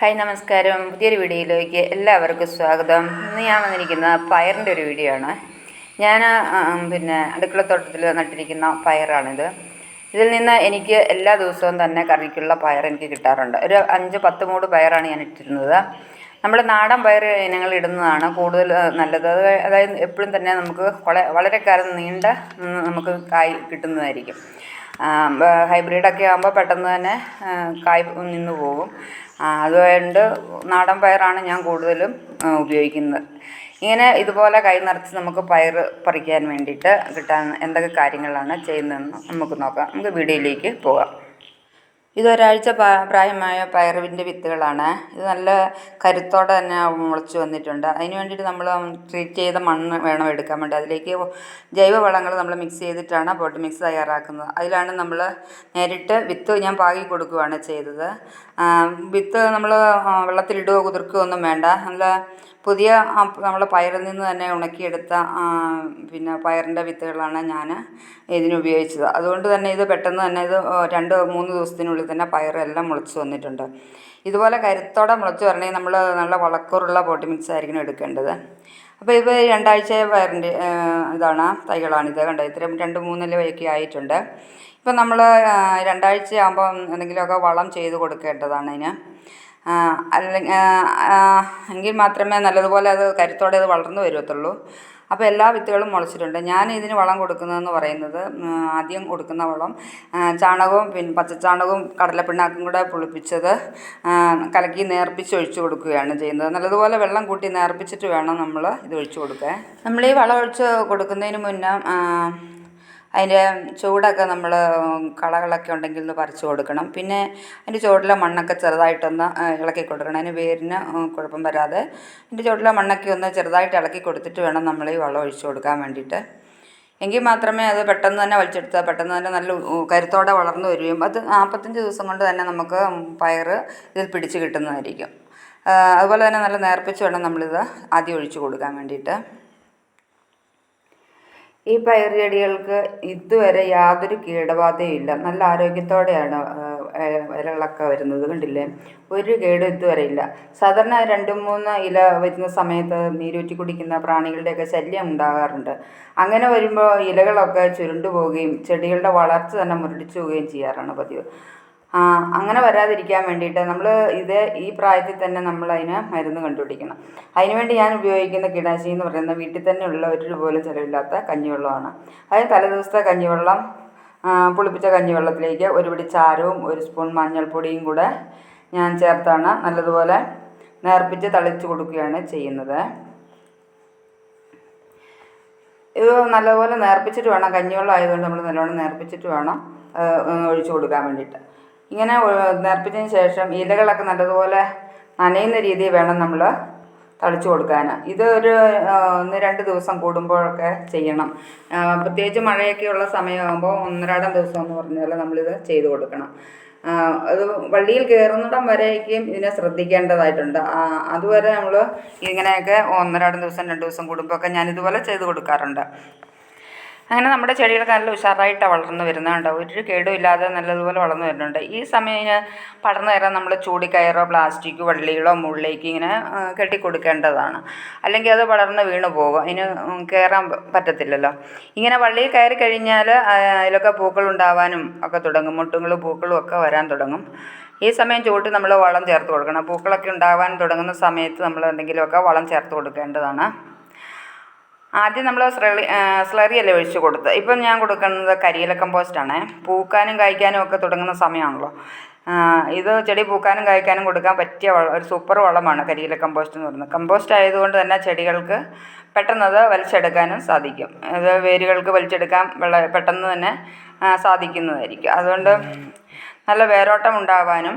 Hi നമസ്കാരം. പുതിയൊരു വീഡിയോയിലേക്ക് എല്ലാവർക്കും സ്വാഗതം. ഇന്ന് ഞാൻ വന്നിരിക്കുന്നത് പയറിന്റെ ഒരു വീഡിയോ ആണ്. ഞാൻ പിന്നെ അടുക്കളത്തോട്ടത്തിൽ നട്ടിരിക്കുന്ന പയറാണിത്. ഇതിൽ നിന്ന് എനിക്ക് എല്ലാ ദിവസവും തന്നെ കറിക്കുള്ള പയർ എനിക്ക് കിട്ടാറുണ്ട്. ഒരു അഞ്ച് പത്ത് മൂട് പയറാണ് ഞാൻ ഇട്ടിരുന്നത്. നമ്മൾ നാടൻ പയർ ഇനങ്ങൾ ഇടുന്നതാണ് കൂടുതൽ നല്ലത്. അത് അതായത് എപ്പോഴും തന്നെ നമുക്ക് വളരെ കാലം നീണ്ട നമുക്ക് കായ് കിട്ടുന്നതായിരിക്കും. ഹൈബ്രിഡൊക്കെ ആകുമ്പോൾ പെട്ടെന്ന് തന്നെ കായ് നിന്ന് പോകും. അതുകൊണ്ട് നാടൻ പയറാണ് ഞാൻ കൂടുതലും ഉപയോഗിക്കുന്നത്. ഇങ്ങനെ ഇതുപോലെ കൈ നിറച്ച് നമുക്ക് പയർ പറിക്കാൻ വേണ്ടിയിട്ട് കിട്ടാൻ എന്തൊക്കെ കാര്യങ്ങളാണ് ചെയ്യുന്നതെന്ന് നമുക്ക് നോക്കാം. നമുക്ക് വീഡിയോയിലേക്ക് പോകാം. ഇതൊരാഴ്ച പ്രാ- പ്രായമായ പയറുവിന്റെ വിത്തുകളാണ്. ഇത് നല്ല കരുത്തോടെ തന്നെ മുളച്ച് വന്നിട്ടുണ്ട്. അതിന് വേണ്ടിയിട്ട് നമ്മൾ ട്രീറ്റ് ചെയ്ത മണ്ണ് വേണം എടുക്കാൻ വേണ്ടി. അതിലേക്ക് ജൈവ വളങ്ങൾ നമ്മൾ മിക്സ് ചെയ്തിട്ടാണ് പോട്ട് മിക്സ് തയ്യാറാക്കുന്നത്. അതിലാണ് നമ്മൾ നേരിട്ട് വിത്ത് ഞാൻ പാകി കൊടുക്കുകയാണ് ചെയ്തത്. വിത്ത് നമ്മൾ വെള്ളത്തിലിടുകയോ കുതിർക്കുകയോ ഒന്നും വേണ്ട. നല്ല പുതിയ നമ്മൾ പയറിൽ നിന്ന് തന്നെ ഉണക്കിയെടുത്ത പിന്നെ പയറിന്റെ വിത്തുകളാണ് ഞാൻ ഇതിന് ഉപയോഗിച്ചത്. അതുകൊണ്ട് തന്നെ ഇത് പെട്ടെന്ന് തന്നെ ഇത് രണ്ട് മൂന്ന് ദിവസത്തിനുള്ളിൽ തന്നെ പയറെല്ലാം മുളച്ച് വന്നിട്ടുണ്ട്. ഇതുപോലെ കരുത്തോടെ മുളച്ച് വരണമെങ്കിൽ നമ്മൾ നല്ല വളക്കൂറുള്ള പോട്ടി മിക്സ് ആയിരിക്കണം എടുക്കേണ്ടത്. അപ്പോൾ ഇപ്പോൾ രണ്ടാഴ്ച വയറിന്റെ ഇതാണ് തൈകളാണിത്. കണ്ടോ ഇത്രയും രണ്ട് മൂന്നിലൊക്കെ ആയിട്ടുണ്ട്. ഇപ്പം നമ്മൾ രണ്ടാഴ്ച ആകുമ്പം എന്തെങ്കിലുമൊക്കെ വളം ചെയ്ത് കൊടുക്കേണ്ടതാണ് അതിന്. അല്ലെങ്കിൽ എങ്കിൽ മാത്രമേ നല്ലതുപോലെ അത് കരുത്തോടെ അത് വളർന്നു വരത്തുള്ളൂ. അപ്പോൾ എല്ലാ വിത്തുകളും മുളച്ചിട്ടുണ്ട്. ഞാൻ ഇതിന് വളം കൊടുക്കുന്നതെന്ന് പറയുന്നത് ആദ്യം കൊടുക്കുന്ന വളം ചാണകവും പിന്നെ പച്ചച്ചാണകവും കടലപ്പിണ്ണാക്കും കൂടെ പുളിപ്പിച്ചത് കലക്കി നേർപ്പിച്ച് ഒഴിച്ചു കൊടുക്കുകയാണ് ചെയ്യുന്നത്. നല്ലതുപോലെ വെള്ളം കൂട്ടി നേർപ്പിച്ചിട്ട് വേണം നമ്മൾ ഇത് ഒഴിച്ചു കൊടുക്കാൻ. നമ്മൾ ഈ വളം ഒഴിച്ച് കൊടുക്കുന്നതിന് മുന്നേ അതിന്റെ ചൂടൊക്കെ നമ്മൾ കളകളൊക്കെ ഉണ്ടെങ്കിൽ ഒന്ന് പറിച്ചു കൊടുക്കണം. പിന്നെ അതിന്റെ ചുവട്ടിലെ മണ്ണൊക്കെ ചെറുതായിട്ടൊന്ന് ഇളക്കി കൊടുക്കണം. അതിന് വേരിന് കുഴപ്പം വരാതെ അതിന്റെ ചുവട്ടിലെ മണ്ണൊക്കെ ഒന്ന് ചെറുതായിട്ട് ഇളക്കി കൊടുത്തിട്ട് വേണം നമ്മൾ ഈ വളം ഒഴിച്ചു കൊടുക്കാൻ വേണ്ടിയിട്ട്. എങ്കിൽ മാത്രമേ അത് പെട്ടെന്ന് തന്നെ വലിച്ചെടുത്താൽ പെട്ടെന്ന് തന്നെ നല്ല കരുത്തോടെ വളർന്നു വരികയും അത് നാൽപ്പത്തഞ്ച് ദിവസം കൊണ്ട് തന്നെ നമുക്ക് പയർ ഇതിൽ പിടിച്ച് കിട്ടുന്നതായിരിക്കും. അതുപോലെ തന്നെ നല്ല നേർപ്പിച്ച് വേണം നമ്മളിത് ആദ്യം ഒഴിച്ചു കൊടുക്കാൻ വേണ്ടിയിട്ട്. ഈ പയർ ചെടികൾക്ക് ഇതുവരെ യാതൊരു കീടബാധയും ഇല്ല. നല്ല ആരോഗ്യത്തോടെയാണ് ഇലകളൊക്കെ വരുന്നത് കണ്ടില്ലേ? ഒരു കേടും ഇതുവരെ ഇല്ല. സാധാരണ രണ്ട് മൂന്ന് ഇല വരുന്ന സമയത്ത് നീരൂറ്റി കുടിക്കുന്ന പ്രാണികളുടെയൊക്കെ ശല്യം ഉണ്ടാകാറുണ്ട്. അങ്ങനെ വരുമ്പോൾ ഇലകളൊക്കെ ചുരുണ്ടു പോവുകയും ചെടികളുടെ വളർച്ച തന്നെ മുരടിച്ചു പോവുകയും ചെയ്യാറാണ് പതിവ്. അങ്ങനെ വരാതിരിക്കാൻ വേണ്ടിയിട്ട് നമ്മൾ ഇത് ഈ പ്രായത്തിൽ തന്നെ നമ്മൾ അതിന് മരുന്ന് കണ്ടുപിടിക്കണം. അതിനുവേണ്ടി ഞാൻ ഉപയോഗിക്കുന്ന കിടാശി എന്ന് പറയുന്നത് വീട്ടിൽ തന്നെ ഉള്ള ഒരു പോലും ചിലവില്ലാത്ത കഞ്ഞിവെള്ളമാണ്. അത് തലേദിവസത്തെ കഞ്ഞിവെള്ളം പുളിപ്പിച്ച കഞ്ഞിവെള്ളത്തിലേക്ക് ഒരു പിടി ചാരവും ഒരു സ്പൂൺ മഞ്ഞൾപ്പൊടിയും കൂടെ ഞാൻ ചേർത്താണ്. നല്ലതുപോലെ നേർപ്പിച്ച് തളിച്ച് കൊടുക്കുകയാണ് ചെയ്യുന്നത്. ഇത് നല്ലതുപോലെ നേർപ്പിച്ചിട്ട് വേണം. കഞ്ഞിവെള്ളം ആയതുകൊണ്ട് നമ്മൾ നല്ലോണം നേർപ്പിച്ചിട്ട് വേണം ഒഴിച്ചു കൊടുക്കാൻ വേണ്ടിയിട്ട്. ഇങ്ങനെ നേർപ്പിച്ചതിന് ശേഷം ഇലകളൊക്കെ നല്ലതുപോലെ നനയുന്ന രീതിയിൽ വേണം നമ്മൾ തളിച്ചു കൊടുക്കാൻ ഇത് ഒരു ഒന്ന് രണ്ട് ദിവസം കൂടുമ്പോഴൊക്കെ ചെയ്യണം. പ്രത്യേകിച്ച് മഴയൊക്കെ ഉള്ള സമയമാകുമ്പോൾ ഒന്നരാടം ദിവസം എന്ന് പറഞ്ഞാൽ നമ്മളിത് ചെയ്തു കൊടുക്കണം. അത് വള്ളിയിൽ കയറുന്നിടം വരേക്കും ഇതിനെ ശ്രദ്ധിക്കേണ്ടതായിട്ടുണ്ട്. അതുവരെ നമ്മൾ ഇങ്ങനെയൊക്കെ ഒന്നരാടം ദിവസം രണ്ട് ദിവസം കൂടുമ്പോഴൊക്കെ ഞാൻ ഇതുപോലെ ചെയ്ത് കൊടുക്കാറുണ്ട്. അങ്ങനെ നമ്മുടെ ചെടികളൊക്കെ നല്ല ഉഷാറായിട്ടാണ് വളർന്നു വരുന്നുണ്ട് ഒരു കേടും ഇല്ലാതെ നല്ലതുപോലെ വളർന്നു വരുന്നുണ്ട്. ഈ സമയം പടർന്നു കയറാൻ നമ്മൾ ചൂടിക്കയറോ പ്ലാസ്റ്റിക് വള്ളികളോ മുകളിലേക്ക് ഇങ്ങനെ കെട്ടിക്കൊടുക്കേണ്ടതാണ്. അല്ലെങ്കിൽ അത് പടർന്ന് വീണു പോകും. അതിന് കയറാൻ പറ്റത്തില്ലല്ലോ. ഇങ്ങനെ വള്ളിയിൽ കയറി കഴിഞ്ഞാൽ അതിലൊക്കെ പൂക്കൾ ഉണ്ടാവാനും ഒക്കെ തുടങ്ങും. മുട്ടുകളും പൂക്കളും ഒക്കെ വരാൻ തുടങ്ങും. ഈ സമയം ചൂട്ടി നമ്മൾ വളം ചേർത്ത് കൊടുക്കണം. പൂക്കളൊക്കെ ഉണ്ടാവാൻ തുടങ്ങുന്ന സമയത്ത് നമ്മൾ എന്തെങ്കിലുമൊക്കെ വളം ചേർത്ത് കൊടുക്കേണ്ടതാണ്. ആദ്യം നമ്മൾ സ്ലറി സ്ലറി അല്ലേ ഒഴിച്ച് കൊടുത്ത് ഇപ്പം ഞാൻ കൊടുക്കുന്നത് കരിയില കമ്പോസ്റ്റാണ്. പൂക്കാനും കായ്ക്കാനും ഒക്കെ തുടങ്ങുന്ന സമയമാണല്ലോ. ഇത് ചെടി പൂക്കാനും കായ്ക്കാനും കൊടുക്കാൻ പറ്റിയ ഒരു സൂപ്പർ വളമാണ് കരിയില കമ്പോസ്റ്റ് എന്ന് പറയുന്നത്. കമ്പോസ്റ്റ് ആയതുകൊണ്ട് തന്നെ ചെടികൾക്ക് പെട്ടെന്ന് അത് വലിച്ചെടുക്കാനും സാധിക്കും. അത് വേരുകൾക്ക് വലിച്ചെടുക്കാൻ വളരെ പെട്ടെന്ന് തന്നെ സാധിക്കുന്നതായിരിക്കും. അതുകൊണ്ട് നല്ല വേരോട്ടം ഉണ്ടാവാനും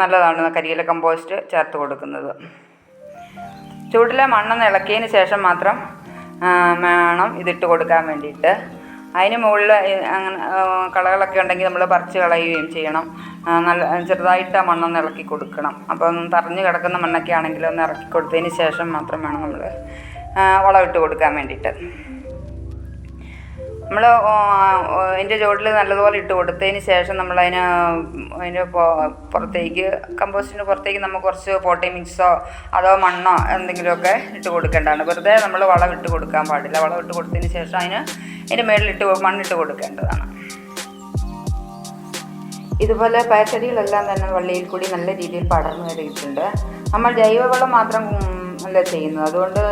നല്ലതാണ് കരിയില കമ്പോസ്റ്റ് ചേർത്ത് കൊടുക്കുന്നത്. ചൂട്ടിലെ മണ്ണെന്ന് ഇളക്കിയതിന് ശേഷം മാത്രം വേണം ഇതിട്ട് കൊടുക്കാൻ വേണ്ടിയിട്ട്. അതിന് മുകളിൽ അങ്ങനെ കളകളൊക്കെ ഉണ്ടെങ്കിൽ നമ്മൾ പറിച്ച് കളയുകയും ചെയ്യണം. നല്ല ചെറുതായിട്ട് ആ മണ്ണൊന്ന് ഇളക്കി കൊടുക്കണം. അപ്പം തറഞ്ഞു കിടക്കുന്ന മണ്ണൊക്കെ ആണെങ്കിലും ഒന്ന് ഇറക്കി കൊടുത്തതിന് ശേഷം മാത്രം വേണം നമ്മൾ വളമിട്ട് കൊടുക്കാൻ വേണ്ടിയിട്ട്. നമ്മൾ അതിന്റെ ചുവട്ടിൽ നല്ലതുപോലെ ഇട്ട് കൊടുത്തതിന് ശേഷം നമ്മൾ അതിന് അതിന്റെ പുറത്തേക്ക് കമ്പോസ്റ്റിന് പുറത്തേക്ക് നമുക്ക് കുറച്ച് പോട്ടി മിക്സോ അതോ മണ്ണോ എന്തെങ്കിലുമൊക്കെ ഇട്ട് കൊടുക്കേണ്ടതാണ്. വെറുതെ നമ്മൾ വളം ഇട്ട് കൊടുക്കാൻ പാടില്ല. വളം ഇട്ട് കൊടുത്തതിന് ശേഷം അതിന് അതിന്റെ മേളിലിട്ട് മണ്ണിട്ട് കൊടുക്കേണ്ടതാണ്. ഇതുപോലെ പയച്ചെടികളെല്ലാം തന്നെ വള്ളിയിൽ കൂടി നല്ല രീതിയിൽ പടർന്നു കയറിയിട്ടുണ്ട് നമ്മൾ ജൈവവളം മാത്രം അല്ല ചെയ്യുന്നത്. അതുകൊണ്ട്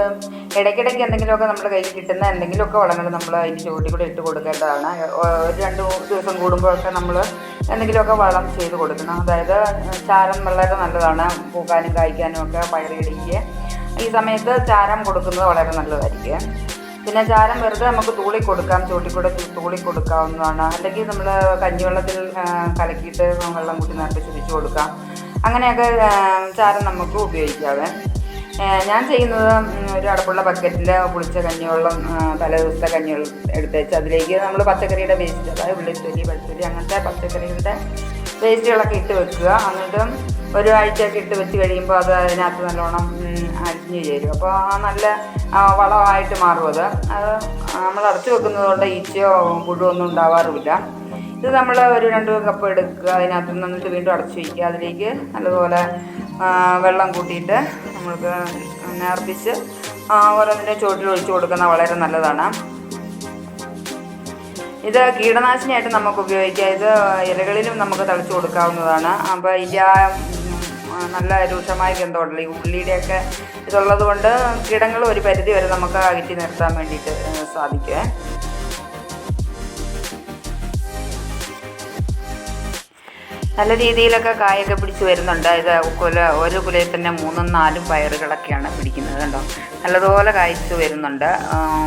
ഇടയ്ക്കിടയ്ക്ക് എന്തെങ്കിലുമൊക്കെ നമ്മുടെ കയ്യിൽ കിട്ടുന്ന എന്തെങ്കിലുമൊക്കെ വളങ്ങൾ നമ്മൾ അതിന്റെ ചുവട്ടിൽ കൂടെ ഇട്ട് കൊടുക്കേണ്ടതാണ്. ഒരു രണ്ട് ദിവസം കൂടുമ്പോഴൊക്കെ നമ്മൾ എന്തെങ്കിലുമൊക്കെ വളം ചെയ്ത് കൊടുക്കണം. അതായത് ചാരം വളരെ നല്ലതാണ്. പൂക്കാനും കായ്ക്കാനും ഒക്കെ പയറിയിടിക്ക് ഈ സമയത്ത് ചാരം കൊടുക്കുന്നത് വളരെ നല്ലതായിരിക്കും. പിന്നെ ചാരം വെറുതെ നമുക്ക് തൂളി കൊടുക്കാം ചൂട്ടി കൂടെ തൂളി കൊടുക്കാവുന്നതാണ്. അല്ലെങ്കിൽ നമ്മൾ കഞ്ഞിവെള്ളത്തിൽ വെള്ളത്തിൽ കലക്കിയിട്ട് വെള്ളം കൂട്ടി നിറപ്പിച്ച് ചുരിച്ചു കൊടുക്കാം. അങ്ങനെയൊക്കെ ചാരം നമുക്ക് ഉപയോഗിക്കാവേ. ഞാൻ ചെയ്യുന്നത് ഒരു അടപ്പുള്ള ബക്കറ്റിൽ പുളിച്ച കഞ്ഞിവെള്ളം തലേ ദിവസത്തെ എടുത്ത് വെച്ച് അതിലേക്ക് നമ്മൾ പച്ചക്കറിയുടെ വേസ്റ്റ് അതായത് ഉള്ളിത്തൊലി വെളുത്തുള്ളി അങ്ങനത്തെ പച്ചക്കറികളുടെ വേസ്റ്റുകളൊക്കെ ഇട്ട് വെക്കുക. എന്നിട്ടും ഒരാഴ്ചയൊക്കെ ഇട്ട് വെച്ച് കഴിയുമ്പോൾ അത് അതിനകത്ത് നല്ലോണം അരിഞ്ഞു ചേരും. അപ്പോൾ ആ നല്ല വളമായിട്ട് മാറും അത്. അത് നമ്മൾ അടച്ചു വെക്കുന്നത് കൊണ്ട് ഈച്ചയോ പുഴുവോ ഒന്നും ഉണ്ടാവാറുമില്ല. ഇത് നമ്മൾ ഒരു രണ്ട് കപ്പ് എടുക്കുക. അതിനകത്ത് നിന്നിട്ട് വീണ്ടും അടച്ചു വയ്ക്കുക അതിലേക്ക് നല്ലതുപോലെ വെള്ളം കൂട്ടിയിട്ട് നമ്മൾക്ക് നേർപ്പിച്ച് ഓരോന്നിന്റെ ചുവട്ടിൽ ഒഴിച്ചു കൊടുക്കുന്നത് വളരെ നല്ലതാണ്. ഇത് കീടനാശിനിയായിട്ട് നമുക്ക് ഉപയോഗിക്കാം. ഇത് ഇലകളിലും നമുക്ക് തളിച്ചു കൊടുക്കാവുന്നതാണ്. അപ്പോൾ ഇതിന്റെ ആ നല്ല രൂക്ഷമായ ഗന്ധമുണ്ടല്ലോ. ഈ ഉള്ളിയുടെയൊക്കെ ഇതുള്ളത് കൊണ്ട് കീടങ്ങൾ ഒരു പരിധി വരെ നമുക്ക് അകറ്റി നിർത്താൻ വേണ്ടിയിട്ട് സാധിക്കുക നല്ല രീതിയിലൊക്കെ കായൊക്കെ പിടിച്ച് വരുന്നുണ്ട്. ഇത് കുല ഒരു കുലയിൽ തന്നെ മൂന്നും നാലും പയറുകളൊക്കെയാണ് പിടിക്കുന്നത് കണ്ടോ? നല്ലതുപോലെ കായ്ച്ച് വരുന്നുണ്ട്.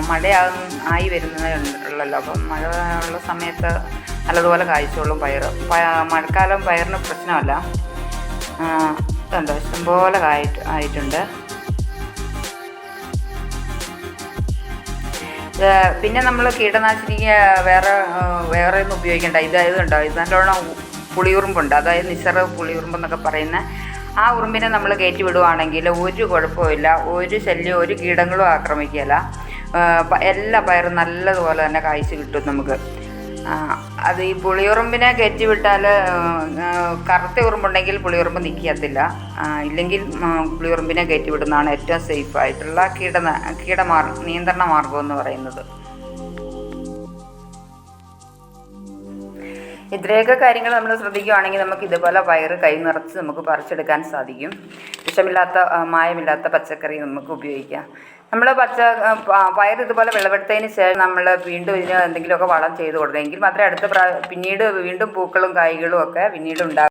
മഴയാകും ആയി വരുന്നതേ അപ്പം മഴ ഉള്ള സമയത്ത് നല്ലതുപോലെ കായ്ച്ചോളും പയർ മഴക്കാലം പയറിന് പ്രശ്നമല്ല. ഇതുണ്ടോ ഇഷ്ടംപോലെ കായിട്ട് ആയിട്ടുണ്ട്. പിന്നെ നമ്മൾ കീടനാശിനിക്ക് വേറെ വേറെ ഒന്നും ഉപയോഗിക്കേണ്ട. ഇതായത് ഇതുണ്ടോ ഇത് നല്ലോണം പുളിയുറുമ്പുണ്ട്. അതായത് നിസർഗ പുളിയുറുമ്പെന്നൊക്കെ പറയുന്ന ആ ഉറുമ്പിനെ നമ്മൾ കയറ്റി വിടുവാണെങ്കിൽ ഒരു കുഴപ്പമില്ല ഒരു ശല്യം ഒരു കീടങ്ങളും ആക്രമിക്കില്ല എല്ലാ പയറും നല്ലതുപോലെ തന്നെ കായ്ച്ചു കിട്ടും നമുക്ക്. അത് ഈ പുളിയുറുമ്പിനെ കയറ്റി വിട്ടാൽ കറുത്ത ഉറുമ്പുണ്ടെങ്കിൽ പുളിയുറുമ്പ് നിൽക്കത്തില്ല ഇല്ലെങ്കിൽ പുളിയുറുമ്പിനെ കയറ്റി വിടുന്നതാണ് ഏറ്റവും സേഫ് ആയിട്ടുള്ള കീട കീടമാർ നിയന്ത്രണ മാർഗം എന്ന് പറയുന്നത്. ഇത്രയൊക്കെ കാര്യങ്ങൾ നമ്മൾ ശ്രദ്ധിക്കുകയാണെങ്കിൽ നമുക്ക് ഇതുപോലെ വയറ് കൈ നിറച്ച് നമുക്ക് പറിച്ചെടുക്കാൻ സാധിക്കും. വിഷമില്ലാത്ത മായമില്ലാത്ത പച്ചക്കറി നമുക്ക് ഉപയോഗിക്കാം. നമ്മൾ പച്ച വയറ് ഇതുപോലെ വിളവെടുത്തതിന് ശേഷം നമ്മൾ വീണ്ടും ഇതിന് എന്തെങ്കിലുമൊക്കെ വളം ചെയ്ത് കൊടുക്കുമെങ്കിൽ മാത്രമേ അടുത്ത പ്രാ പിന്നീട് വീണ്ടും പൂക്കളും കായ്കളും ഒക്കെ പിന്നീട് ഉണ്ടാകും